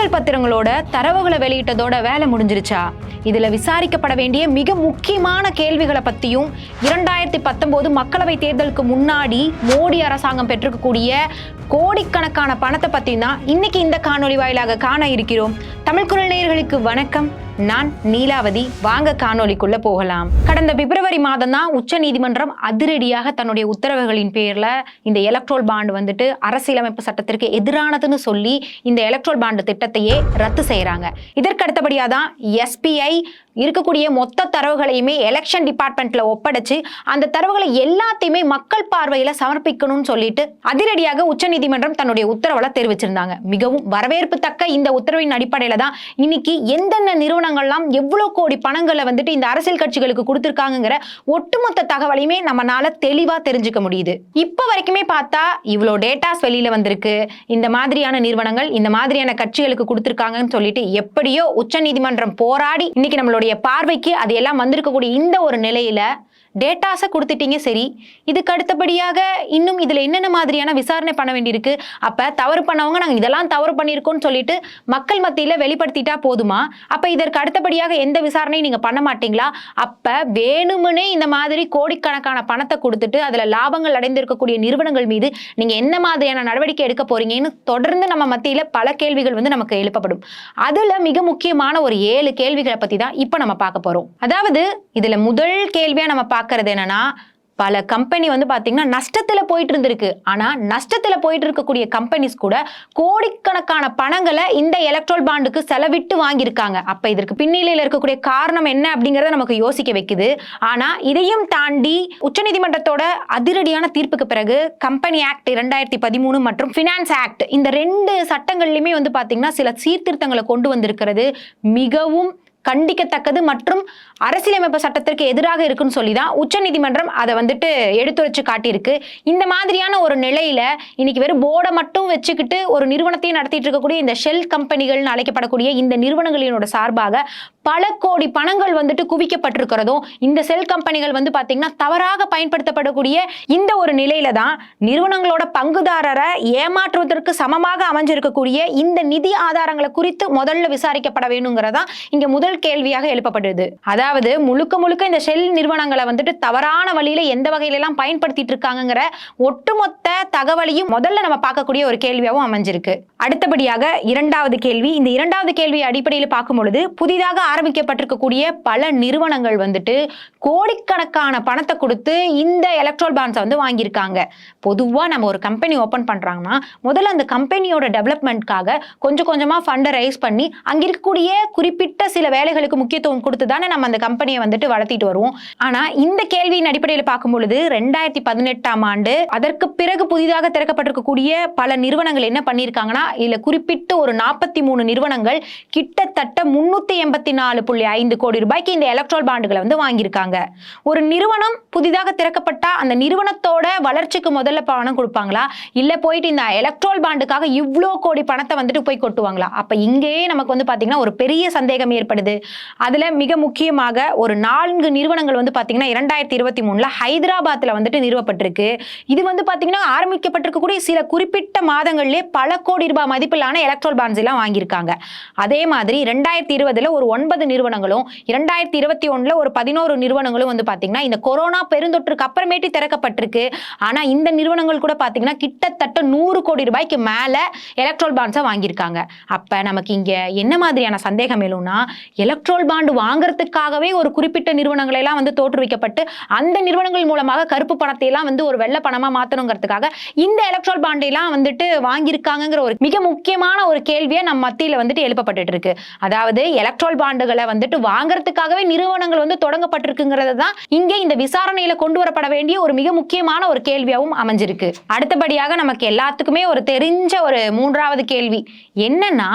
தேர்தல் பத்திரங்களோட தரவுகளை வெளியிட்டதோட வேலை முடிஞ்சிருச்சா? இதுல விசாரிக்கப்பட வேண்டிய மிக முக்கியமான கேள்விகளை பத்தியும் இரண்டாயிரத்தி பத்தொன்பது மக்களவை தேர்தலுக்கு முன்னாடி மோடி அரசாங்கம் பெற்றிருக்கக்கூடிய கோடிக்கணக்கான பணத்தை பத்தியும் தான் இன்னைக்கு இந்த காணொலி வாயிலாக காண இருக்கிறோம். தமிழ் குரல் நேயர்களுக்கு வணக்கம். நான் நீலாவதி. வாங்க காணொலிக்குள்ள போகலாம். கடந்த பிப்ரவரி மாதம் தான் உச்ச நீதிமன்றம் அதிரடியாக தன்னுடைய உத்தரவுகளின் பேர்ல இந்த எலக்ட்ரோல் பாண்ட் வந்துட்டு அரசியலமைப்பு சட்டத்திற்கு எதிரானதுன்னு சொல்லி இந்த எலக்ட்ரோல் பாண்ட் திட்டத்தையே ரத்து செய்கிறாங்க இதற்கு அடுத்தபடியாக தான் எஸ்பிஐ இருக்கக்கூடிய மொத்த தரவுகளையுமே எலெக்ஷன் டிபார்ட்மெண்ட்ல ஒப்படைச்சு அந்த தரவுகளை எல்லாத்தையுமே மக்கள் பார்வையில சமர்ப்பிக்கணும்னு சொல்லிட்டு அதிரடியாக உச்சநீதிமன்றம் தன்னுடைய உத்தரவுல தெரிவிச்சிருந்தாங்க. மிகவும் வரவேற்பு தக்க இந்த உத்தரவின் அடிப்படையில தான் இன்னைக்கு எந்தெந்த நிறுவனங்கள்லாம் எவ்வளவு கோடி பணங்களை வந்துட்டு இந்த அரசியல் கட்சிகளுக்கு கொடுத்துருக்காங்கிற ஒட்டுமொத்த தகவலையுமே நம்மனால தெளிவா தெரிஞ்சுக்க முடியுது. இப்ப வரைக்குமே பார்த்தா இவ்வளோ டேட்டாஸ் வெளியில வந்திருக்கு. இந்த மாதிரியான நிறுவனங்கள் இந்த மாதிரியான கட்சிகளுக்கு கொடுத்துருக்காங்கன்னு சொல்லிட்டு எப்படியோ உச்சநீதிமன்றம் போராடி இன்னைக்கு நம்மளுடைய பார்வைக்கு அது எல்லாம் வந்திருக்கக்கூடிய இந்த ஒரு நிலையில டேட்டாஸை கொடுத்துட்டீங்க சரி. இதுக்கு அடுத்தபடியாக இன்னும் இதில் என்னென்ன மாதிரியான விசாரணை பண்ண வேண்டியிருக்கு? அப்போ தவறு பண்ணவங்க நாங்கள் இதெல்லாம் தவறு பண்ணியிருக்கோம்னு சொல்லிட்டு மக்கள் மத்தியில் வெளிப்படுத்திட்டா போதுமா? அப்போ இதற்கு அடுத்தபடியாக எந்த விசாரணையும் நீங்கள் பண்ண மாட்டீங்களா? அப்போ வேணுமுனே இந்த மாதிரி கோடிக்கணக்கான பணத்தை கொடுத்துட்டு அதில் லாபங்கள் அடைந்திருக்கக்கூடிய நிறுவனங்கள் மீது நீங்கள் என்ன மாதிரியான நடவடிக்கை எடுக்க போறீங்கன்னு தொடர்ந்து நம்ம மத்தியில் பல கேள்விகள் வந்து நமக்கு எழுப்பப்படும். அதில் மிக முக்கியமான ஒரு ஏழு கேள்விகளை பற்றி தான் இப்போ நம்ம பார்க்க போகிறோம் அதாவது இதில் முதல் கேள்வியாக நம்ம பார்க்கறது என்னன்னா பல கம்பெனி வந்து பார்த்தீங்கன்னா நஷ்டத்தில் போயிட்டு இருந்திருக்கு ஆனால் நஷ்டத்தில் போயிட்டு இருக்கக்கூடிய கம்பெனிஸ் கூட கோடிக்கணக்கான பணங்களை இந்த எலக்ட்ரோல் பாண்டுக்கு செலவிட்டு வாங்கியிருக்காங்க. அப்போ இதற்கு பின்னிலையில் இருக்கக்கூடிய காரணம் என்ன அப்படிங்கிறத நமக்கு யோசிக்க வைக்குது. ஆனால் இதையும் தாண்டி உச்சநீதிமன்றத்தோட அதிரடியான தீர்ப்புக்கு பிறகு கம்பெனி ஆக்ட் இரண்டாயிரத்தி பதிமூணு மற்றும் ஃபினான்ஸ் ஆக்ட் இந்த ரெண்டு சட்டங்கள்லையுமே வந்து பார்த்தீங்கன்னா சில சீர்திருத்தங்களை கொண்டு வந்திருக்கிறது. மிகவும் கண்டிக்கத்தக்கது மற்றும் அரசியலமைப்பு சட்டத்திற்கு எதிராக இருக்குன்னு சொல்லி தான் உச்சநீதிமன்றம் அதை வந்துட்டு எடுத்துரைச்சு காட்டியிருக்கு. இந்த மாதிரியான ஒரு நிலையில இன்னைக்கு வெறும் போர்டை மட்டும் வச்சுக்கிட்டு ஒரு நிறுவனத்தையும் நடத்திட்டு இருக்கக்கூடிய இந்த ஷெல் கம்பெனிகள்னு அழைக்கப்படக்கூடிய இந்த நிறுவனங்களினோட சார்பாக பல கோடி பணங்கள் வந்துட்டு குவிக்கப்பட்டிருக்கிறதும் இந்த செல் கம்பெனிகள் வந்து பார்த்தீங்கன்னா தவறாக பயன்படுத்தப்படக்கூடிய இந்த ஒரு நிலையில தான் நிறுவனங்களோட பங்குதாரரை ஏமாற்றுவதற்கு சமமாக அமைஞ்சிருக்கக்கூடிய இந்த நிதி ஆதாரங்களை குறித்து முதல்ல விசாரிக்கப்பட வேணுங்கிறதா இங்க முதல் கேள்வியாக எழுப்பப்படுது. அதாவது முழுக்க முழுக்க இந்த செல் நிறுவனங்களை வந்துட்டு தவறான வழியில எந்த வகையில எல்லாம் பயன்படுத்திட்டு இருக்காங்கங்கிற ஒட்டுமொத்த தகவலையும் முதல்ல நம்ம பார்க்கக்கூடிய ஒரு கேள்வியாகவும் அமைஞ்சிருக்கு. அடுத்தபடியாக இரண்டாவது கேள்வி இந்த இரண்டாவது கேள்வி அடிப்படையில் பார்க்கும் பொழுது புதிதாக ஆரம்பிக்கப்பட்டிருக்கக்கூடிய பல நிறுவனங்கள் வந்துட்டு கோடிக்கணக்கான பணத்தை கொடுத்து இந்த எலக்ட்ரோல் பாண்ட்ஸை வந்து வாங்கியிருக்காங்க. பொதுவாக நம்ம ஒரு கம்பெனி ஓப்பன் பண்ணுறாங்கன்னா முதல்ல அந்த கம்பெனியோட டெவலப்மெண்ட்காக கொஞ்சம் கொஞ்சமாக ஃபண்டை ரைஸ் பண்ணி அங்கே இருக்கக்கூடிய குறிப்பிட்ட சில வேலைகளுக்கு முக்கியத்துவம் கொடுத்து தானே நம்ம அந்த கம்பெனியை வந்துட்டு வளர்த்திட்டு வருவோம். ஆனால் இந்த கேள்வியின் அடிப்படையில் பார்க்கும் பொழுது ரெண்டாயிரத்தி பதினெட்டாம் ஆண்டு அதற்கு பிறகு புதிதாக திறக்கப்பட்டிருக்கக்கூடிய பல நிறுவனங்கள் என்ன பண்ணியிருக்காங்கன்னா இதில் குறிப்பிட்டு ஒரு நாற்பத்தி மூணு நிறுவனங்கள் கிட்டத்தட்ட முன்னூற்றி எண்பத்தி நாலு புள்ளி ஐந்து கோடி ரூபாய்க்கு இந்த எலக்ட்ரால் பாண்டுகளை வந்து வாங்கியிருக்காங்க. ஒரு நிறுவனம் புதிதாக திறக்கப்பட்டா அந்த நிறுவனத்தோட வளர்ச்சிக்கு முதல்ல பணம் கொடுப்பாங்களா? இல்ல போயிட்டு இந்த எலக்ட்ரால் பாண்டுக்காக இவ்வளோ கோடி பணத்தை வந்துட்டு போய் கொட்டுவாங்களா? அப்ப இங்கேயே நமக்கு வந்து பாத்தீங்கன்னா ஒரு பெரிய சந்தேகம் ஏற்படுது. அதுல மிக முக்கியமாக ஒரு நான்கு நிறுவனங்கள் வந்து பாத்தீங்கன்னா இரண்டாயிரத்தி இருபத்தி மூணுல ஹைதராபாத்ல வந்துட்டு நிறுவப்பட்டிருக்கு. இது வந்து பாத்தீங்கன்னா ஆரம்பிக்கப்பட்டிருக்கக்கூடிய சில குறிப்பிட்ட மாதங்கள்லேயே பல கோடி ரூபாய் மதிப்பிலான எலக்ட்ரோல் பாண்ட்ஸ் எல்லாம் வாங்கியிருக்காங்க. அதே மாதிரி ரெண்டாயிரத்தி இருபதுல ஒரு ஒன்பது நிறுவனங்களும் இரண்டாயிரத்தி இருபத்தி ஒன்றில் ஒரு பதினோரு நிறுவனங்களும் வந்து பார்த்தீங்கன்னா இந்த கொரோனா பெருந்தொற்றுக்கு அப்புறமேட்டு திறக்கப்பட்டிருக்கு. ஆனால் இந்த நிறுவனங்கள் கூட பார்த்தீங்கன்னா கிட்டத்தட்ட நூறு கோடி ரூபாய்க்கு மேல எலக்ட்ரோல் பாண்ட்ஸை வாங்கியிருக்காங்க. அப்போ நமக்கு இங்கே என்ன மாதிரியான சந்தேகம் எழும்னா எலக்ட்ரோல் பாண்டு வாங்குறதுக்காகவே ஒரு குறிப்பிட்ட நிறுவனங்களை எல்லாம் வந்து தோற்றுவிக்கப்பட்டு அந்த நிறுவனங்கள் மூலமாக கருப்பு பணத்தை எல்லாம் வந்து ஒரு வெள்ளை பணமா மாற்றணுங்கிறதுக்காக இந்த எலக்ட்ரோல் பாண்டையெல்லாம் வந்துட்டு வாங்கியிருக்காங்கங்கிற ஒரு மிக முக்கியமான ஒரு கேள்வியை நம்ம மத்தியில் வந்துட்டு எழுப்பப்பட்டுட்டு இருக்கு. அதாவது எலக்ட்ரோல் பாண்ட் பாண்டுகளை வந்துட்டு வாங்குறதுக்காகவே நிறுவனங்கள் வந்து தொடங்கப்பட்டிருக்குங்கிறது தான் இங்கே இந்த விசாரணையில கொண்டு வரப்பட வேண்டிய ஒரு மிக முக்கியமான ஒரு கேள்வியாகவும் அமைஞ்சிருக்கு. அடுத்தபடியாக நமக்கு எல்லாத்துக்குமே ஒரு தெரிஞ்ச ஒரு மூன்றாவது கேள்வி. என்னன்னா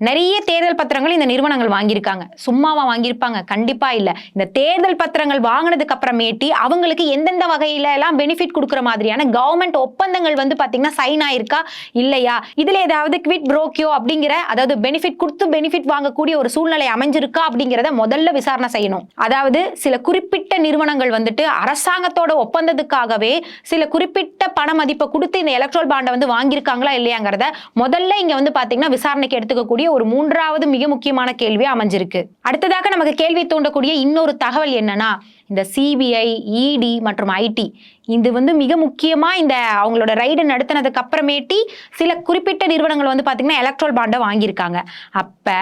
நிறைய தேர்தல் பத்திரங்கள் இந்த நிறுவனங்கள் வாங்கியிருக்காங்க. சும்மாவா வாங்கியிருப்பாங்க? கண்டிப்பா இல்ல. இந்த தேர்தல் பத்திரங்கள் வாங்கினதுக்கு அப்புறமேட்டி அவங்களுக்கு எந்தெந்த வகையில எல்லாம் பெனிஃபிட் கொடுக்குற மாதிரியான கவர்மெண்ட் ஒப்பந்தங்கள் வந்து பாத்தீங்கன்னா சைன் ஆயிருக்கா? இல்லையா? இதுல ஏதாவது குவிட் புரோக்கியோ அப்படிங்கிற அதாவது பெனிஃபிட் கொடுத்து பெனிஃபிட் வாங்கக்கூடிய ஒரு சூழ்நிலை அமைஞ்சிருக்கா அப்படிங்கிறத முதல்ல விசாரணை செய்யணும். அதாவது சில குறிப்பிட்ட நிறுவனங்கள் வந்துட்டு அரசாங்கத்தோட ஒப்பந்தத்துக்காகவே சில குறிப்பிட்ட பண மதிப்பை கொடுத்து இந்த எலக்ட்ரோல் பாண்டை வந்து வாங்கியிருக்காங்களா இல்லையாங்கிறத முதல்ல இங்க வந்து பாத்தீங்கன்னா விசாரணைக்கு எடுத்துக்கக்கூடிய ஒரு மூன்றாவது மிக முக்கியமான கேள்வியா அமைஞ்சிருக்கு. அடுத்ததாக நமக்கு கேள்வி தூண்டக்கூடிய இன்னொரு தகவல் என்னன்னா இந்த சிபிஐ இடி மற்றும் ஐடி இது வந்து மிக முக்கியமாக இந்த அவங்களோட ரைடு நடத்தினதுக்கு அப்புறமேட்டி சில குறிப்பிட்ட நிறுவனங்கள் வந்து பார்த்திங்கன்னா எலக்ட்ரோல் பாண்டை வாங்கியிருக்காங்க. அப்போ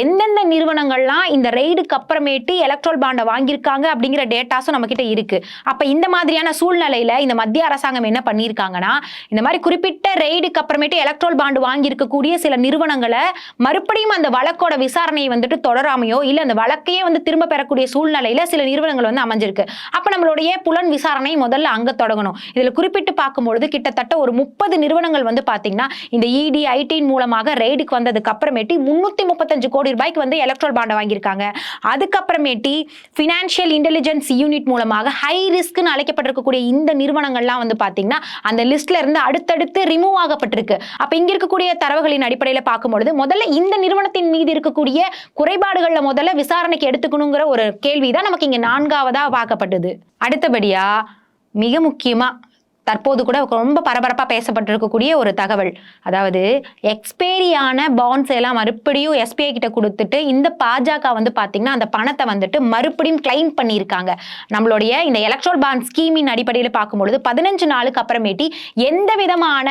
எந்தெந்த நிறுவனங்கள்லாம் இந்த ரைடுக்கு அப்புறமேட்டு எலக்ட்ரோல் பாண்டை வாங்கியிருக்காங்க அப்படிங்கிற டேட்டாஸும் நம்மக்கிட்ட இருக்குது அப்போ இந்த மாதிரியான சூழ்நிலையில் இந்த மத்திய அரசாங்கம் என்ன பண்ணியிருக்காங்கன்னா இந்த மாதிரி குறிப்பிட்ட ரைடுக்கு அப்புறமேட்டு எலக்ட்ரோல் பாண்டு வாங்கியிருக்கக்கூடிய சில நிறுவனங்களை மறுபடியும் அந்த வழக்கோட விசாரணையை வந்துட்டு தொடராமையோ இல்லை அந்த வழக்கையே வந்து திரும்ப பெறக்கூடிய சூழ்நிலையில் சில நிறுவனங்கள் வந்து அமைஞ்சிருக்கு. அப்ப நம்மளுடைய புலன் விசாரணை முதல்ல அங்க தொடங்கணும். இதுல குறிப்பிட்டு பார்க்கும்பொழுது கிட்டத்தட்ட ஒரு முப்பது நிறுவனங்கள் வந்து பாத்தீங்கன்னா இந்த இடி ஐடியின் மூலமாக ரெய்டுக்கு வந்ததுக்கு அப்புறமேட்டி முன்னூத்தி முப்பத்தஞ்சு கோடி ரூபாய்க்கு வந்து எலக்ட்ரல் பாண்டை வாங்கியிருக்காங்க. அதுக்கப்புறமேட்டி ஃபினான்ஷியல் இன்டெலிஜென்ஸ் யூனிட் மூலமாக ஹை ரிஸ்க்னு அழைக்கப்பட்டிருக்கக்கூடிய இந்த நிறுவனங்கள்லாம் வந்து பாத்தீங்கன்னா அந்த லிஸ்ட்ல இருந்து அடுத்தடுத்து ரிமூவ் ஆகப்பட்டிருக்கு. அப்ப இங்க இருக்கக்கூடிய தரவுகளின் அடிப்படையில் பார்க்கும்பொழுது முதல்ல இந்த நிறுவனத்தின் மீது இருக்கக்கூடிய குறைபாடுகள்ல முதல்ல விசாரணைக்கு எடுத்துக்கணுங்கிற ஒரு கேள்விதான் நமக்கு இங்க நான்காவதா பார்க்கப்பட்டது அடுத்தபடியா மிக முக்கியமா தற்போது கூட ரொம்ப பரபரப்பாக பேசப்பட்டிருக்கக்கூடிய ஒரு தகவல். அதாவது எக்ஸ்பைரியான பாண்ட்ஸ் எல்லாம் மறுபடியும் எஸ்பிஐ கிட்ட கொடுத்துட்டு இந்த பாஜக வந்து பார்த்தீங்கன்னா அந்த பணத்தை வந்துட்டு மறுபடியும் கிளைம் பண்ணியிருக்காங்க. நம்மளுடைய இந்த எலக்ட்ரோல் பாண்ட் ஸ்கீமின் அடிப்படையில் பார்க்கும்பொழுது பதினஞ்சு நாளுக்கு அப்புறமேட்டி எந்த விதமான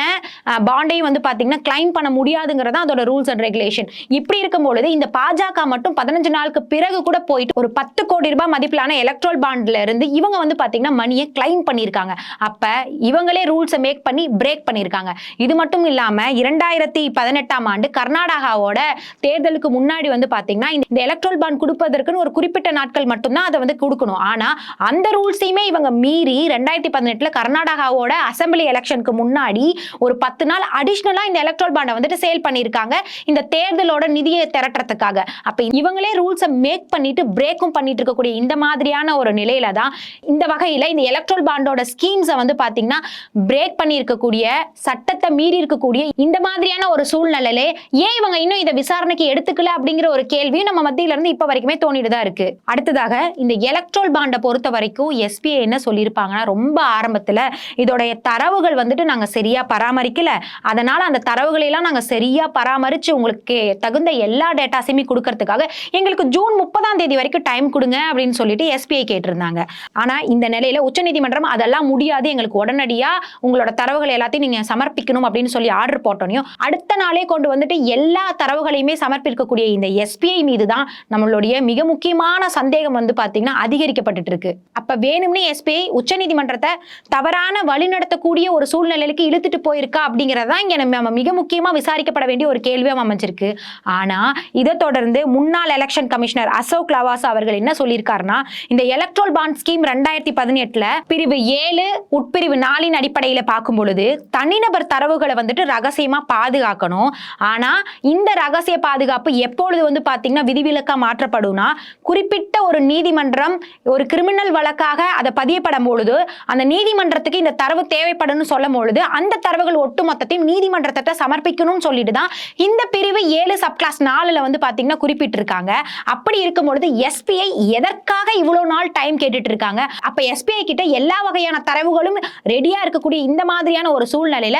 பாண்டையும் வந்து பார்த்தீங்கன்னா கிளைம் பண்ண முடியாதுங்கிறதா அதோட ரூல்ஸ் அண்ட் ரெகுலேஷன் இப்படி இருக்கும் பொழுது இந்த பாஜக மட்டும் பதினஞ்சு நாளுக்கு பிறகு கூட போயிட்டு ஒரு பத்து கோடி ரூபாய் மதிப்பிலான எலக்ட்ரோல் பாண்ட்ல இருந்து இவங்க வந்து பார்த்தீங்கன்னா மணியை கிளைம் பண்ணியிருக்காங்க. அப்போ இவங்களே ரூல்ஸை மேக் பண்ணி பிரேக் பண்ணியிருக்காங்க இது மட்டும் இல்லாமல் இரண்டாயிரத்தி பதினெட்டாம் ஆண்டு கர்நாடகாவோட தேர்தலுக்கு முன்னாடி வந்து பார்த்தீங்கன்னா இந்த- எலக்ட்ரல் பாண்ட் கொடுப்பதற்குன்னு ஒரு குறிப்பிட்ட நாட்கள் மட்டும்தான் அதை வந்து கொடுக்கணும். ஆனால் அந்த ரூல்ஸையுமே இவங்க மீறி ரெண்டாயிரத்தி பதினெட்டில் கர்நாடகாவோட அசெம்பிளி எலெக்ஷனுக்கு முன்னாடி ஒரு பத்து நாள் அடிஷ்னலாக இந்த எலக்ட்ரல் பாண்டை வந்துட்டு சேல் பண்ணியிருக்காங்க. இந்த தேர்தலோட நிதியை திரட்டுறதுக்காக. அப்போ இவங்களே ரூல்ஸை மேக் பண்ணிட்டு பிரேக்கும் பண்ணிட்டு இருக்கக்கூடிய இந்த மாதிரியான ஒரு நிலையில தான் இந்த வகையில் இந்த எலக்ட்ரோல் பாண்டோட ஸ்கீம்ஸை வந்து பார்த்தீங்கன்னா பிரேக் பண்ணியிருக்கக்கூடிய சட்டத்தை மீறி இருக்கக்கூடிய இந்த மாதிரியான ஒரு சூழ்நிலையிலே ஏன் இவங்க இன்னும் இதை விசாரணைக்கு எடுத்துக்கல அப்படிங்கிற ஒரு கேள்வியும் நம்ம மத்தியில இருந்து இப்போ வரைக்குமே தோணிட்டு தான் இருக்கு. அடுத்ததாக இந்த எலக்ட்ரோல் பாண்டை பொறுத்த வரைக்கும் எஸ்பிஐ என்ன சொல்லியிருப்பாங்கன்னா ரொம்ப ஆரம்பத்துல இதோடைய தரவுகள் வந்துட்டு நாங்க சரியா பராமரிக்கல. அதனால அந்த தரவுகளை எல்லாம் நாங்க சரியா பராமரிச்சு உங்களுக்கு தகுந்த எல்லா டேட்டாஸையுமே கொடுக்கறதுக்காக எங்களுக்கு ஜூன் முப்பதாம் தேதி வரைக்கும் டைம் கொடுங்க அப்படின்னு சொல்லிட்டு எஸ்பிஐ கேட்டிருந்தாங்க. ஆனால் இந்த நிலையில உச்சநீதிமன்றம் அதெல்லாம் முடியாது. எங்களுக்கு உடனடியாக உங்களோட தரவுகள் எல்லாத்தையும் நீங்கள் சமர்ப்பிக்கணும் அப்படின்னு சொல்லி ஆர்டர் போட்டோனையும் அடுத்த நாளே கொண்டு வந்துட்டு எல்லா தரவுகளையுமே சமர்ப்பிக்கக்கூடிய இந்த எஸ்பிஐ மீது தான் நம்மளுடைய மிக முக்கியமான சந்தேகம் வந்து பாத்தீங்கன்னா அதிகரிக்கப்பட்டு இருக்கு அப்போ வேணும்னே எஸ்பிஐ உச்சநீதிமன்றத்தை தவறான வழிநடத்தக்கூடிய ஒரு சூழ்நிலைக்கு இழுத்துட்டு போயிருக்கா அப்படிங்கறதா இங்கே நம்ம மிக முக்கியமா விசாரிக்கப்பட வேண்டிய ஒரு கேள்வியா அமைஞ்சிருக்கு. ஆனா இதை தொடர்ந்து முன்னாள் எலெக்ஷன் கமிஷனர் அசோக் லவாசா அவர்கள் என்ன சொல்லியிருக்காருன்னா இந்த எலக்ட்ரோல் பாண்ட் ஸ்கீம் ரெண்டாயிரத்தி பதினெட்டுல பிரிவு ஏழு உட்பிரிவு நாளின் அடிப்படையில் பார்க்கும் பொழுது தனிநபர் தரவுகளை வந்துட்டு ரகசியமாக பாதுகாக்கணும். ஆனால் இந்த ரகசிய பாதுகாப்பு எப்பொழுது வந்து பார்த்தீங்கன்னா விதிவிலக்காக மாற்றப்படும்னா குறிப்பிட்ட ஒரு நீதிமன்றம் ஒரு கிரிமினல் வழக்காக அதை பதியப்படும் பொழுது அந்த நீதிமன்றத்துக்கு இந்த தரவு தேவைப்படும்னு சொல்லும் பொழுது அந்த தரவுகள் ஒட்டுமொத்தத்தையும் நீதிமன்றத்திட்ட சமர்ப்பிக்கணும்னு சொல்லிட்டு தான் இந்த பிரிவு ஏழு சப் கிளாஸ் நாலில் வந்து பார்த்தீங்கன்னா குறிப்பிட்டிருக்காங்க. அப்படி இருக்கும் பொழுது எஸ்பிஐ எதற்காக இவ்வளோ நாள் டைம் கேட்டுட்டு இருக்காங்க? அப்போ எஸ்பிஐ கிட்ட எல்லா வகையான தரவுகளும் ரெடியா இருக்கக்கூடிய இந்த மாதிரியான ஒரு சூழ்நிலையில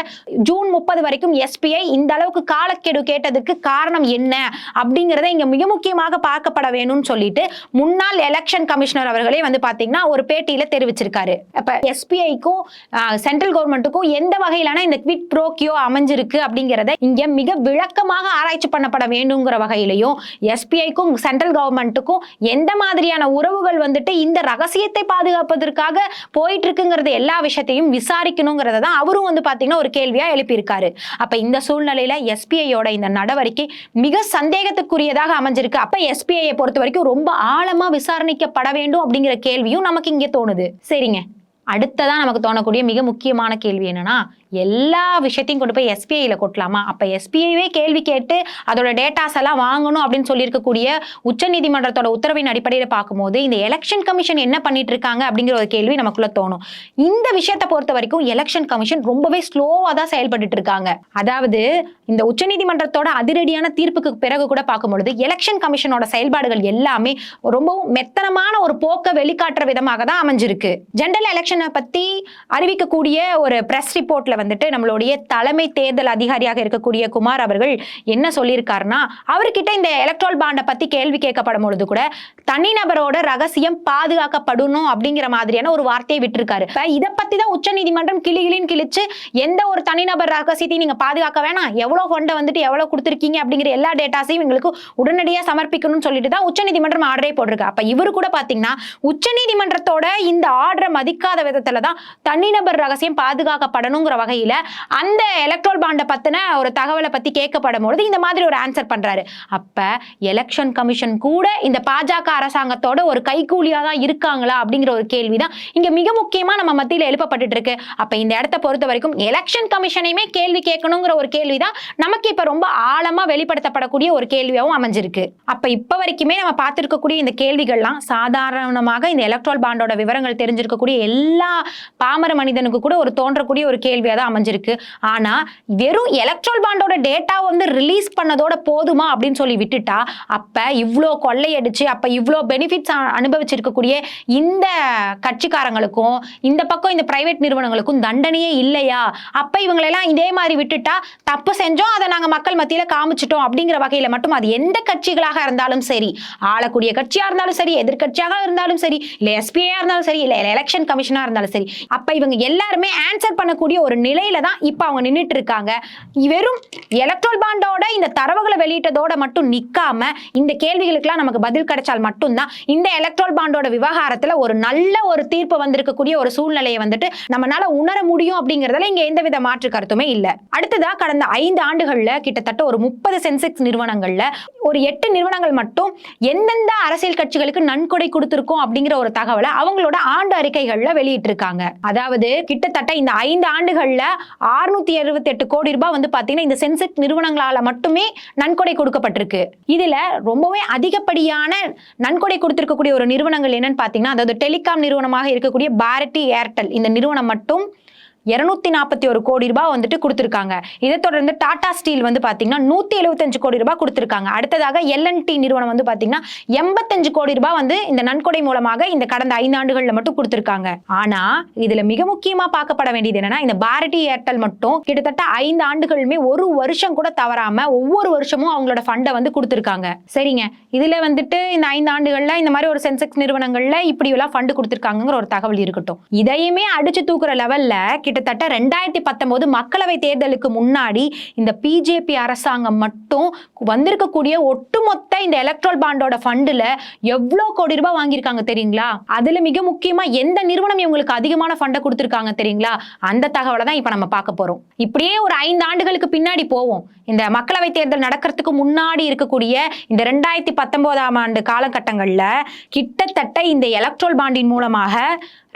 ஜூன் முப்பது வரைக்கும் எஸ்பிஐ இந்த அளவுக்கு காலக்கெடு கேட்டதுக்கு காரணம் என்ன அப்படிங்கறத இங்க மிக முக்கியமாக பார்க்கப்பட வேணும்னு சொல்லிட்டு முன்னாள் எலெக்ஷன் கமிஷனர் அவர்களே வந்து பாத்தீங்கன்னா ஒரு பேட்டியில தெரிவிச்சிருக்காரு. அப்ப எஸ்பிஐக்கும் சென்ட்ரல் கவர்மெண்ட்டுக்கும் எந்த வகையிலான இந்த குவிட் ப்ரோக்கியோ அமைஞ்சிருக்கு அப்படிங்கறத இங்க மிக விளக்கமாக ஆராய்ச்சி பண்ணப்பட வேண்டுங்கிற வகையிலையும் எஸ்பிஐக்கும் சென்ட்ரல் கவர்மெண்ட்டுக்கும் எந்த மாதிரியான உறவுகள் வந்துட்டு இந்த ரகசியத்தை பாதுகாப்பதற்காக போயிட்டு இருக்குங்கிறது எல்லா விஷயத்தையும் பத்தியும் விசாரிக்கணுங்கிறத தான் அவரும் வந்து பார்த்தீங்கன்னா ஒரு கேள்வியாக எழுப்பியிருக்காரு. அப்போ இந்த சூழ்நிலையில் எஸ்பிஐயோட இந்த நடவடிக்கை மிக சந்தேகத்துக்குரியதாக அமைஞ்சிருக்கு. அப்போ எஸ்பிஐயை பொறுத்த வரைக்கும் ரொம்ப ஆழமாக விசாரணைக்கப்பட வேண்டும் அப்படிங்கிற கேள்வியும் நமக்கு இங்கே தோணுது. சரிங்க. அடுத்ததான் நமக்கு தோணக்கூடிய மிக முக்கியமான கேள்வி என்னன்னா எல்லா விஷயத்தையும் கொண்டு போய் எஸ்பிஐயில் கொட்டலாமா? அப்போ எஸ்பிஐவே கேள்வி கேட்டு அதோட டேட்டாஸ் எல்லாம் வாங்கணும் அப்படின்னு சொல்லியிருக்கக்கூடிய உச்சநீதிமன்றத்தோட உத்தரவின் அடிப்படையில் பார்க்கும்போது இந்த எலெக்ஷன் கமிஷன் என்ன பண்ணிட்டு இருக்காங்க அப்படிங்கிற ஒரு கேள்வி நமக்குள்ள தோணும். இந்த விஷயத்தை பொறுத்த வரைக்கும் எலெக்ஷன் கமிஷன் ரொம்பவே ஸ்லோவாக தான் செயல்பட்டு இருக்காங்க அதாவது இந்த உச்சநீதிமன்றத்தோட அதிரடியான தீர்ப்புக்கு பிறகு கூட பார்க்கும்பொழுது எலெக்ஷன் கமிஷனோட செயல்பாடுகள் எல்லாமே ரொம்பவும் மெத்தனமான ஒரு போக்கை வெளிக்காட்டுற விதமாக தான் அமைஞ்சிருக்கு. ஜெனரல் எலெக்ஷனை பத்தி அறிவிக்கக்கூடிய ஒரு பிரஸ் ரிப்போர்ட்ல வந்துட்டு நம்மளுடைய தலைமை தேர்தல் அதிகாரியாக இருக்கக்கூடிய குமார் அவர்கள் என்ன சொல்லியிருக்காருன்னா அவர்கிட்ட இந்த எலக்ட்ரல் பாண்டை பத்தி கேள்வி கேட்கப்படும் பொழுது கூட தனிநபரோட ரகசியம் பாதுகாக்கப்படணும் அப்படிங்கிற மாதிரியான ஒரு வார்த்தையை விட்டுருக்காரு. இப்ப இதை பத்தி தான் உச்சநீதிமன்றம் கிளி கிளின்னு கிழிச்சு எந்த ஒரு தனிநபர் ரகசியத்தையும் நீங்க பாதுகாக்க வேணாம். எவ்வளவு ஃபண்டை வந்துட்டு எவ்வளவு கொடுத்துருக்கீங்க அப்படிங்கிற எல்லா டேட்டாஸையும் எங்களுக்கு உடனடியாக சமர்ப்பிக்கணும்னு சொல்லிட்டு தான் உச்சநீதிமன்றம் ஆர்டரே போட்டிருக்கு. அப்ப இவரு கூட பாத்தீங்கன்னா உச்சநீதிமன்றத்தோட இந்த ஆர்டரை மதிக்காத விதத்துல தான் தனிநபர் ரகசியம் பாதுகாக்கப்படணுங்கிற வகையில அந்த எலக்ட்ரோல் பாண்டை பத்தின ஒரு தகவலை பத்தி கேட்கப்படும் பொழுது இந்த மாதிரி ஒரு ஆன்சர் பண்றாரு. அப்ப எலெக்ஷன் கமிஷன் கூட இந்த பாஜக அரசாங்கத்தோட ஒரு கைகூலியா தான் இருக்காங்களா அப்படிங்கிற ஒரு கேள்விதான் இங்க மிக முக்கியமா நம்ம மத்தியில எழுப்பப்பட்டுட்டு இருக்கு. அப்ப இந்த இடத்த பொறுத்த வரைக்கும் எலெக்ஷன் கமிஷனையுமே கேள்வி கேட்கணுங்கிற ஒரு கேள்விதான் நமக்கு இப்ப ரொம்ப ஆழமா வெளிப்படுத்தப்படக்கூடிய ஒரு கேள்வியாகவும் அமைஞ்சிருக்கு. அப்ப இப்ப வரைக்குமே நம்ம பார்த்திருக்கக்கூடிய இந்த கேள்விகள்லாம் சாதாரணமாக இந்த எலக்ட்ரால் பாண்டோட விவரங்கள் தெரிஞ்சிருக்கக்கூடிய எல்லா பாமர மனிதனுக்கு கூட ஒரு தோன்றக்கூடிய ஒரு கேள்வியா தான் அமைஞ்சிருக்கு. ஆனா வெறும் எலக்ட்ரல் பாண்டோட டேட்டா வந்து ரிலீஸ் பண்ணதோட போதுமா அப்படின்னு சொல்லி விட்டுட்டா அப்ப இவ்வளோ கொள்ளையடிச்சு அப்போ இவ்வளோ பெனிஃபிட்ஸ் அனுபவிச்சிருக்கக்கூடிய இந்த கட்சிக்காரங்களுக்கும் இந்த பக்கம் இந்த பிரைவேட் நிறுவனங்களுக்கும் தண்டனையே இல்லையா? அப்ப இவங்களெல்லாம் இதே மாதிரி விட்டுட்டா தப்பு செஞ்சோம் அதை நாங்க மக்கள் மத்தியில காமிச்சிட்டோம் அப்படிங்கிற வகையில மட்டும் அது எந்த கட்சிகளாக இருந்தாலும் சரி ஆளக்கூடிய கட்சியா இருந்தாலும் சரி எதிர்க்கட்சியாக இருந்தாலும் சரி இல்ல எஸ்பிஐயாக இருந்தாலும் சரி இல்ல எலெக்ஷன் கமிஷனாக இருந்தாலும் சரி அப்ப இவங்க எல்லாருமே ஆன்சர் பண்ணக்கூடிய ஒரு நிலையில தான் இப்போ அவங்க நின்னுட்டு இருக்காங்க வெறும் எலக்ட்ரல் பாண்டோட இந்த தரவுகளை வெளியிட்டதோட மட்டும் நிக்காம இந்த கேள்விகளுக்கெல்லாம் நமக்கு பதில் கிடைச்சால் மட்டும்தான் இந்த எலக்ட்ரல் பாண்டோட விவகாரத்தில் ஒரு நல்ல ஒரு தீர்ப்பு வந்திருக்கக்கூடிய ஒரு சூழ்நிலையை வந்துட்டு நம்மளால உணர முடியும் அப்படிங்கறதுல இங்க எந்தவித மாற்று கருத்துமே இல்ல. அடுத்ததா கடந்த ஐந்து ஆண்டுகளில் கிட்டத்தட்ட ஒரு முப்பது சென்செக்ஸ் நிறுவனங்கள்ல ஒரு எட்டு நிறுவனங்கள் மட்டும் எந்தெந்த அரசியல் கட்சிகளுக்கு நன்கொடை கொடுத்துருக்கோம் அப்படிங்கிற ஒரு தகவலை அவங்களோட ஆண்டு அறிக்கைகள்ல வெளியிட்டிருக்காங்க. அதாவது கிட்டத்தட்ட இந்த ஐந்து ஆண்டுகள்ல ஆறுநூத்தி எழுபத்தி எட்டு கோடி ரூபாய் வந்து பாத்தீங்கன்னா இந்த சென்செக்ஸ் நிறுவனங்களால மட்டுமே நன்கொடை கொடுக்கப்பட்டிருக்கு. இதுல ரொம்பவே அதிகப்படியான நன்கொடை கொடுத்திருக்கக்கூடிய ஒரு நிறுவனங்கள் என்னன்னு பாத்தீங்கன்னா அதாவது டெலிகாம் நிறுவனமாக இருக்கக்கூடிய பாரதி ஏர்டெல் இந்த நிறுவனம் மட்டும் இருநூத்தி நாற்பத்தி ஒரு கோடி ரூபாய் வந்துட்டு கொடுத்துருக்காங்க. இதை தொடர்ந்து டாடா ஸ்டீல் வந்து பார்த்தீங்கன்னா நூத்தி எழுபத்தஞ்சு கோடி ரூபாய் கொடுத்துருக்காங்க. அடுத்ததாக எல்என்டி நிறுவனம் வந்து பார்த்தீங்கன்னா எண்பத்தஞ்சு கோடி ரூபாய் வந்து இந்த நன்கொடை மூலமாக இந்த கடந்த ஐந்து மட்டும் கொடுத்துருக்காங்க. ஆனா இதுல மிக முக்கியமா பார்க்கப்பட வேண்டியது என்னன்னா இந்த பாரதி ஏர்டெல் மட்டும் கிட்டத்தட்ட ஐந்து ஆண்டுகளுமே ஒரு வருஷம் கூட தவறாம ஒவ்வொரு வருஷமும் அவங்களோட ஃபண்டை வந்து கொடுத்துருக்காங்க. சரிங்க. இதுல வந்துட்டு இந்த ஐந்து ஆண்டுகள்ல இந்த மாதிரி ஒரு சென்செக்ஸ் நிறுவனங்கள்ல இப்படி எல்லாம் ஃபண்டு கொடுத்துருக்காங்கிற ஒரு தகவல் இருக்கட்டும். இதையுமே அடிச்சு தூக்குற லெவல்ல கிட்டத்தட்ட ரெண்டாயிரத்தி பத்தொன்பது மக்களவை தேர்தலுக்கு முன்னாடி இந்த பிஜேபி அரசாங்கம் மட்டும் வந்திருக்கக்கூடிய ஒட்டுமொத்த இந்த எலக்ட்ரல் பாண்டோட ஃபண்டில் எவ்வளோ கோடி ரூபாய் வாங்கியிருக்காங்க தெரியுங்களா? அதில் மிக முக்கியமா எந்த நிறுவனம் இவங்களுக்கு அதிகமான ஃபண்டை கொடுத்துருக்காங்க தெரியுங்களா? அந்த தகவலை தான் இப்போ நம்ம பார்க்க போகிறோம் இப்படியே ஒரு ஐந்து ஆண்டுகளுக்கு பின்னாடி போவோம். இந்த மக்களவை தேர்தல் நடக்கிறதுக்கு முன்னாடி இருக்கக்கூடிய இந்த ரெண்டாயிரத்தி பத்தொன்பதாம் ஆண்டு காலகட்டங்கள்ல கிட்டத்தட்ட இந்த எலக்ட்ரல் பாண்டின் மூலமாக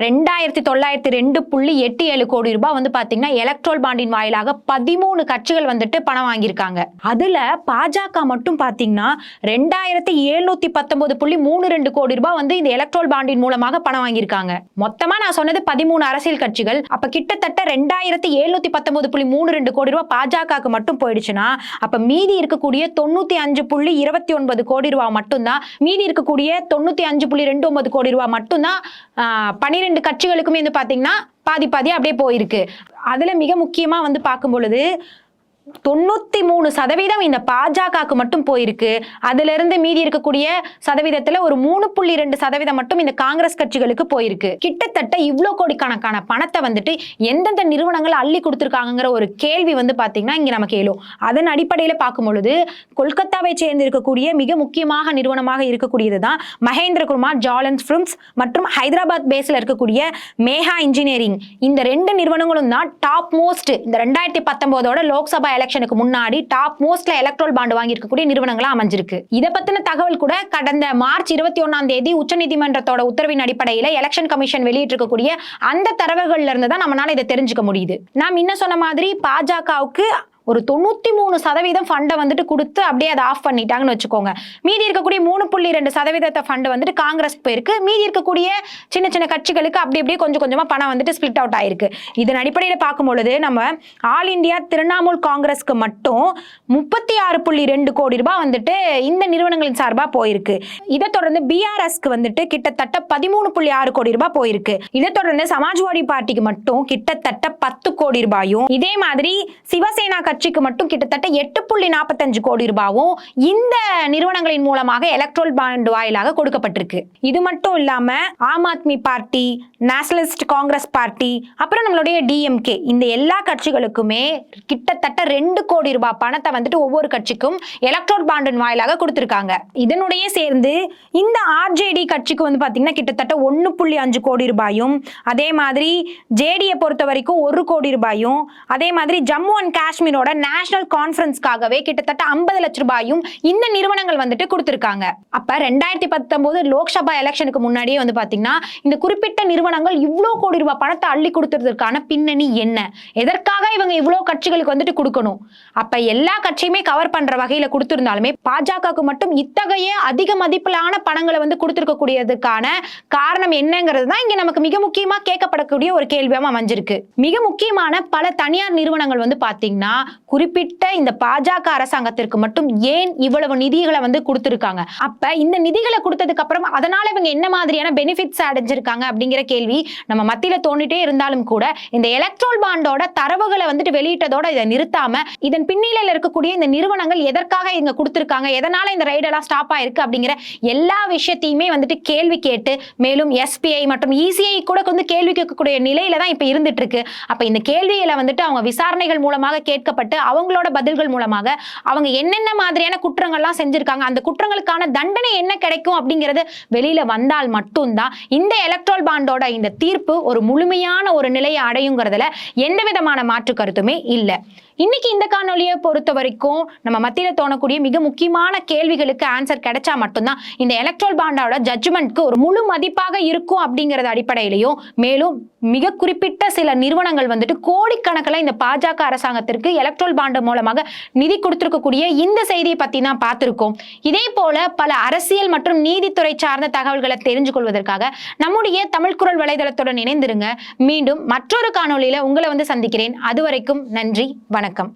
ரெண்டாயிரத்தி தொள்ளாயிரத்தி ரெண்டு புள்ளி எட்டு ஏழு கோடி கோடி ரூபாய் வந்து பாத்தீங்கன்னா எலக்ட்ரோல் பாண்டின் வாயிலாக பதிமூணு கட்சிகள் வந்துட்டு பணம் வாங்கியிருக்காங்க. அதுல பாஜக மட்டும் பாத்தீங்கன்னா ரெண்டாயிரத்தி எழுநூத்தி பத்தொன்பது புள்ளி மூணு ரெண்டு கோடி ரூபாய் வந்து இந்த எலக்ட்ரோல் பாண்டின் மூலமாக பணம் வாங்கியிருக்காங்க. மொத்தமா நான் சொன்னது பதிமூணு அரசியல் கட்சிகள். அப்ப கிட்டத்தட்ட ரெண்டாயிரத்தி எழுநூத்தி பத்தொன்பது புள்ளி மூணு ரெண்டு கோடி ரூபாய் பாஜகவுக்கு மட்டும் போயிடுச்சுன்னா அப்ப மீதி இருக்கக்கூடிய தொண்ணூத்தி அஞ்சு புள்ளி இருபத்தி ஒன்பது கோடி ரூபாய் மட்டும்தான் மீதி இருக்கக்கூடிய தொண்ணூத்தி அஞ்சு புள்ளி ரெண்டு ஒன்பது கோடி ரூபாய் மட்டும்தான் பனிரெண்டு கட்சிகளுக்குமே வந்து பாத்தீங்கன்னா பாதி பாதி அப்படியே போயிருக்கு. அதில் மிக முக்கியமாக வந்து பார்க்கும் பொழுது தொண்ணூத்தி மூணு சதவீதம் இந்த பாஜகவுக்கு மட்டும் போயிருக்கு. அதுல இருந்து மீதி இருக்கக்கூடிய சதவீதத்துல ஒரு மூணு புள்ளி ரெண்டு சதவீதம் மட்டும் இந்த காங்கிரஸ் கட்சிகளுக்கு போயிருக்கு. கிட்டத்தட்ட இவ்வளோ கோடிக்கணக்கான பணத்தை வந்துட்டு எந்தெந்த நிறுவனங்கள் அள்ளி கொடுத்துருக்காங்கிற ஒரு கேள்வி வந்து பாத்தீங்கன்னா இங்க நமக்கு எழும். அதன் அடிப்படையில பார்க்கும் பொழுது கொல்கத்தாவை சேர்ந்து இருக்கக்கூடிய மிக முக்கியமாக நிறுவனமாக இருக்கக்கூடியது தான் மகேந்திரகுமார் ஜாலன்ஸ் ஃபிலிம்ஸ் மற்றும் ஹைதராபாத் பேஸ்ல இருக்கக்கூடிய மேகா இன்ஜினியரிங். இந்த ரெண்டு நிறுவனங்களும் தான் டாப் மோஸ்ட் இந்த ரெண்டாயிரத்தி பத்தொன்பதோட லோக்சபா எலெக்ஷனுக்கு முன்னாடி டாப் மோஸ்ட்ல எலக்ட்ரல் பாண்டு வாங்கி இருக்கக்கூடிய நிறுவனங்களா அமைஞ்சிருக்கு. இதை பத்தின தகவல் கூட கடந்த மார்ச் இருபத்தி ஒன்னாம் தேதி உச்சநீதிமன்றத்தோட உத்தரவின் அடிப்படையில எலெக்ஷன் கமிஷன் வெளியிட்டிருக்கக்கூடிய அந்த தரவுகள்ல இருந்து தான் நம்மளால இதை தெரிஞ்சுக்க முடியுது. நாம் இன்னும் சொன்ன மாதிரி பாஜகவுக்கு ஒரு தொண்ணூத்தி மூணு சதவீதம் ஃபண்டை வந்துட்டு கொடுத்து அப்படியே அதை ஆஃப் பண்ணிட்டாங்கன்னு வச்சுக்கோங்க. மீதி இருக்கக்கூடிய மூணு புள்ளி ரெண்டு சதவீதத்தை ஃபண்டு வந்துட்டு காங்கிரஸ் போயிருக்கு. மீதி இருக்கக்கூடிய சின்ன சின்ன கட்சிகளுக்கு அப்படி அப்படியே கொஞ்சம் கொஞ்சமா பணம் வந்துட்டு ஸ்பிளிட் அவுட் ஆயிருக்கு. இதன் அடிப்படையில் பார்க்கும் பொழுது நம்ம ஆல் இந்தியா திரிணாமுல் காங்கிரஸ்க்கு மட்டும் முப்பத்தி ஆறு புள்ளி ரெண்டு கோடி ரூபாய் வந்துட்டு இந்த நிறுவனங்களின் சார்பாக போயிருக்கு. இதை தொடர்ந்து பிஆர்எஸ்க்கு வந்துட்டு கிட்டத்தட்ட பதிமூணு புள்ளி ஆறு கோடி ரூபாய் போயிருக்கு. இதை தொடர்ந்து சமாஜ்வாடி பார்ட்டிக்கு மட்டும் கிட்டத்தட்ட பத்து கோடி ரூபாயும் இதே மாதிரி சிவசேனா கட்சிக்கு மட்டும் கிட்டத்தட்ட எட்டு புள்ளி நாற்பத்தஞ்சு கோடி ரூபாவும் இந்த நிறுவனங்களின் மூலமாக எலக்ட்ரல் பாண்ட் வாயிலாக கொடுக்கப்பட்டிருக்கு. இது மட்டும் இல்லாம Aam Aadmi party nationalist congress party அப்புறம் நம்மளுடைய டிஎம்கே இந்த எல்லா கட்சிகளுக்குமே கிட்டத்தட்ட ரெண்டு கோடி ரூபாய் பணத்தை வந்துட்டு ஒவ்வொரு கட்சிக்கும் எலக்ட்ரோல் பாண்டின் வாயிலாக கொடுத்திருக்காங்க. இதனுடைய சேர்ந்து இந்த ஆர்ஜேடி கட்சிக்கு வந்து பார்த்தீங்கன்னா கிட்டத்தட்ட ஒன்று புள்ளி அஞ்சு கோடி ரூபாயும் அதே மாதிரி ஜேடியை பொறுத்த வரைக்கும் ஒரு கோடி ரூபாயும் அதே மாதிரி ஜம்மு அண்ட் காஷ்மீரோட நேஷனல் கான்ஃபரன்ஸ்க்காகவே கிட்டத்தட்ட ஐம்பது லட்ச ரூபாயும் இந்த நிறுவனங்கள் வந்துட்டு கொடுத்துருக்காங்க. அப்ப ரெண்டாயிரத்தி பத்தொன்பது லோக்சபா எலெக்ஷனுக்கு முன்னாடியே வந்து பாத்தீங்கன்னா இந்த குறிப்பிட்ட நிறுவனங்கள் இவ்வளோ கோடி ரூபாய் பணத்தை அள்ளி கொடுத்துறதுக்கான பின்னணி என்ன? எதற்காக இவங்க இவ்வளோ கட்சிகளுக்கு வந்துட்டு கொடுக்கணும்? அப்ப எல்லா கட்சியுமே கவர் பண்ற வகையில கொடுத்திருந்தாலுமே பாஜகவுக்கு மட்டும் இத்தகைய அதிக மதிப்பிலான பணங்களை வந்து கொடுத்திருக்கக்கூடியதுக்கான காரணம் என்னங்கிறது தான் இங்க நமக்கு மிக முக்கியமா கேட்கப்படக்கூடிய ஒரு கேள்வியா அமைஞ்சிருக்கு. மிக முக்கியமான பல தனியார் நிறுவனங்கள் வந்து பாத்தீங்கன்னா குறிப்பிட்ட இந்த பாஜக அரசாங்கத்திற்கு மட்டும் ஏன் இவ்வளவு நிதிகளை வந்து கொடுத்திருக்காங்க? அப்ப இந்த நிதிகளை கொடுத்ததுக்கு அப்புறம் அதனால இவங்க என்ன மாதிரியான பெனிஃபிட்ஸ் அடைஞ்சிருக்காங்க அப்படிங்கிற கேள்வி நம்ம மத்தியில தோண்டிட்டே இருந்தாலும் கூட இந்த எலக்ட்ரோல் பாண்டோட தரவுகளை வந்துட்டு வெளியிட்டதோட இதை நிறுத்தாம இதன் பின்னிலையில் இருக்கக்கூடிய இந்த நிறுவனங்கள் எதற்காக இங்க கொடுத்துருக்காங்க எதனால இந்த ரைடெல்லாம் ஸ்டாப் ஆயிருக்கு அப்படிங்கிற எல்லா விஷயத்தையுமே வந்துட்டு கேள்வி கேட்டு மேலும் எஸ்பிஐ மற்றும் இசிஐ கூட வந்து கேள்வி கேட்கக்கூடிய நிலையில தான் இப்ப இருந்துட்டு இருக்கு. அப்ப இந்த கேள்விகளை வந்துட்டு அவங்க விசாரணைகள் மூலமாக கேட்கப்பட்ட அவங்களோட பதில்கள் மூலமாக அவங்க என்னென்ன மாதிரியான குற்றங்கள்லாம் செஞ்சிருக்காங்க அந்த குற்றங்களுக்கான தண்டனை என்ன கிடைக்கும் அப்படிங்கிறது வெளியில வந்தால் மட்டும்தான் இந்த எலக்ட்ரால் பாண்டோட இந்த தீர்ப்பு ஒரு முழுமையான ஒரு நிலையை அடையுங்கிறதுல எந்த விதமான மாற்று கருத்துமே இல்லை. இன்னைக்கு இந்த காணொலியை பொறுத்த வரைக்கும் நம்ம மத்தியில தோணக்கூடிய மிக முக்கியமான கேள்விகளுக்கு ஆன்சர் கிடைச்சா மட்டும்தான் இந்த எலக்ட்ரோல் பாண்டோட ஜட்ஜ்மெண்ட்க்கு ஒரு முழு மதிப்பாக இருக்கும் அப்படிங்கறது அடிப்படையிலையும் மேலும் மிக குறிப்பிட்ட சில நிறுவனங்கள் வந்துட்டு கோடிக்கணக்கில் இந்த பாஜக அரசாங்கத்திற்கு எலக்ட்ரல் பாண்டு மூலமாக நிதி கொடுத்திருக்கக்கூடிய இந்த செய்தியை பற்றி தான் பார்த்துருக்கோம். இதே போல பல அரசியல் மற்றும் நீதித்துறை சார்ந்த தகவல்களை தெரிஞ்சு கொள்வதற்காக நம்முடைய தமிழ் குரல் வலைதளத்துடன் இணைந்திருங்க. மீண்டும் மற்றொரு காணொலியில் உங்களை வந்து சந்திக்கிறேன். அதுவரைக்கும் நன்றி வணக்கம்.